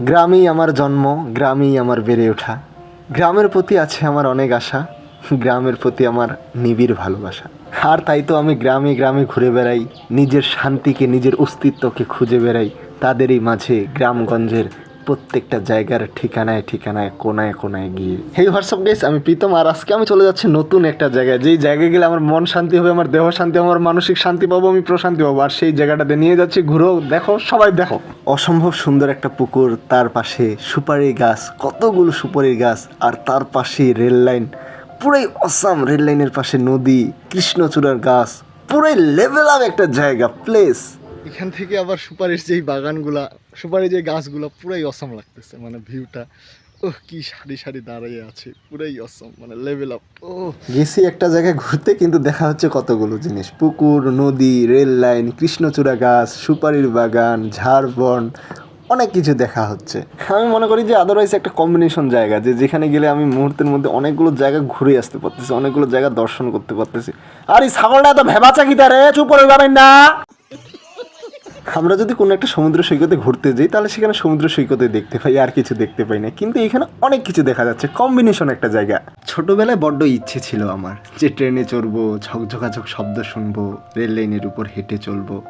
গ্রামেই আমার জন্ম, গ্রামেই আমার বেড়ে ওঠা। গ্রামের প্রতি আছে আমার অনেক আশা, গ্রামের প্রতি আমার নিবিড় ভালোবাসা। আর তাই তো আমি গ্রামে গ্রামে ঘুরে বেড়াই, নিজের শান্তিকে, নিজের অস্তিত্বকে খুঁজে বেড়াই, তাদেরই মাঝে গ্রামগঞ্জের প্রত্যেকটা জায়গার ঠিকানায় ঠিকানায় কোনায় কোনায় গিয়ে। হেই হোয়াটসঅ্যাপ গাইস আমি প্রীতম আর আজকে আমি চলে যাচ্ছি নতুন একটা জায়গায়। যেই জায়গায় গেলে আমার মন শান্তি হবে আমার দেহ শান্তি হবে, আমার মানসিক শান্তি পাবো আমি প্রশান্তি পাবো। আর সেই জায়গাটাতে নিয়ে যাচ্ছি ঘুরো দেখো সবাই দেখো। অসম্ভব সুন্দর একটা পুকুর তার পাশে সুপারি গাছ কতগুলো সুপারি গাছ আর তার পাশে রেল লাইন। পুরাই অসাম রেল লাইনের পাশে নদী কৃষ্ণচূড়ার গাছ পুরাই লেভেল আপ একটা জায়গা প্লেস এখান থেকে আবার সুপারির যেই বাগানগুলা, সুপারির যে গাছগুলো পুরাই অসম লাগতেছে মানে ভিউটা ও কি সারি সারি দাঁড়িয়ে আছে, পুরাই অসম মানে লেভেল আপ ও গেছি একটা জায়গায় ঘুরতে, কিন্তু দেখা হচ্ছে কতগুলো জিনিস। পুকুর, নদী রেল লাইন কৃষ্ণচূড়া গাছ, সুপারির বাগান, ঝাড়বন, অনেক কিছু দেখা হচ্ছে। আমি মনে করি যে আদারওয়াইজ একটা কম্বিনেশন জায়গা, যে যেখানে গেলে আমি মুহূর্তের মধ্যে অনেকগুলো জায়গা ঘুরে আসতে পারতেছি, অনেকগুলো জায়গা দর্শন করতে পারতেছি। আর এই ছাগলটা এত ভেবাচা কি তারে চুপ করে না। আমরা যদি কোনো একটা সমুদ্র সৈকতে ঘুরতে যাই, তাহলে সেখানে সমুদ্র সৈকতে দেখতে পাই, আর কিছু দেখতে পাই না। কিন্তু এখানে অনেক কিছু দেখা যাচ্ছে কম্বিনেশন একটা জায়গা। ছোটবেলায় বড্ড ইচ্ছে ছিল আমার যে ট্রেনে চড়বো ঝকঝকাঝক শব্দ শুনব, রেল লাইনের উপর হেঁটে চলবো।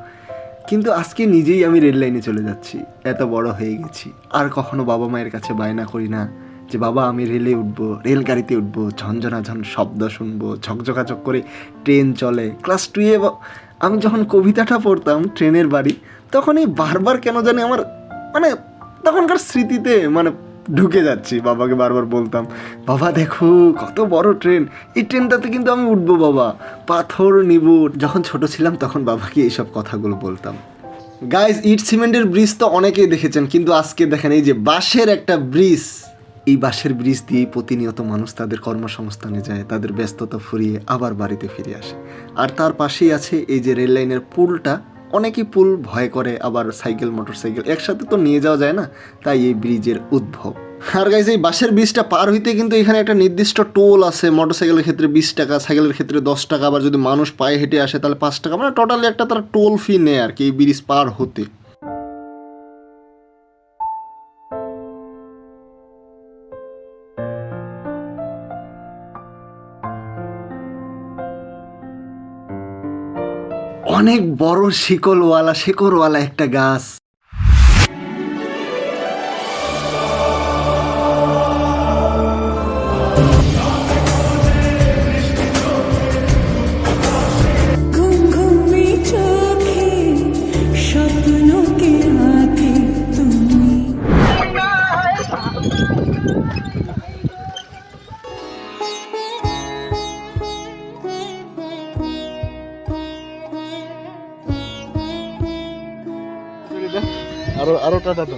কিন্তু আজকে নিজেই আমি রেল লাইনে চলে যাচ্ছি, এত বড় হয়ে গেছি। আর কখনো বাবা মায়ের কাছে বায়না করি না যে, বাবা, আমি রেলে উঠবো, রেলগাড়িতে উঠবো, ঝনঝনাঝন শব্দ শুনব ঝকঝকাঝক করে ট্রেন চলে। ক্লাস টুয়ে আমি যখন কবিতাটা পড়তাম ট্রেনের বাড়ি তখন এই বারবার কেন জানি আমার মানে তখনকার স্মৃতিতে মানে ঢুকে যাচ্ছি, বাবাকে বারবার বলতাম, বাবা দেখো, কত বড় ট্রেন, এই ট্রেনটাতে কিন্তু আমি উঠবো বাবা, পাথর নিব। যখন ছোট ছিলাম তখন বাবাকে এইসব কথাগুলো বলতাম। গাইজ ইট সিমেন্টের ব্রিজ তো অনেকেই দেখেছেন, কিন্তু আজকে দেখেন এই যে বাঁশের একটা ব্রিজ। এই বাঁশের ব্রিজ দিয়েই প্রতিনিয়ত মানুষ তাদের কর্মসংস্থানে যায়, তাদের ব্যস্ততা ফুরিয়ে আবার বাড়িতে ফিরে আসে। আর তার পাশেই আছে এই যে রেল লাইনের পুলটা, অনেকেই পুল ভয় করে, আবার সাইকেল মোটর সাইকেল একসাথে তো নিয়ে যাওয়া যায় না, তাই এই ব্রিজের উদ্ভব। আর গাইজ এই বাসের ব্রিজটা পার হইতে কিন্তু এখানে একটা নির্দিষ্ট টোল আছে মোটর সাইকেলের ক্ষেত্রে বিশ টাকা, সাইকেলের ক্ষেত্রে দশ টাকা, আবার যদি মানুষ পায়ে হেঁটে আসে তাহলে পাঁচ টাকা মানে টোটালি একটা তারা টোল ফি নেয় আর কি, এই ব্রিজ পার হতে। অনেক বড় শিকলওয়ালা শেকড়ওয়ালা একটা গাছ। আরও আরও টাটা তো।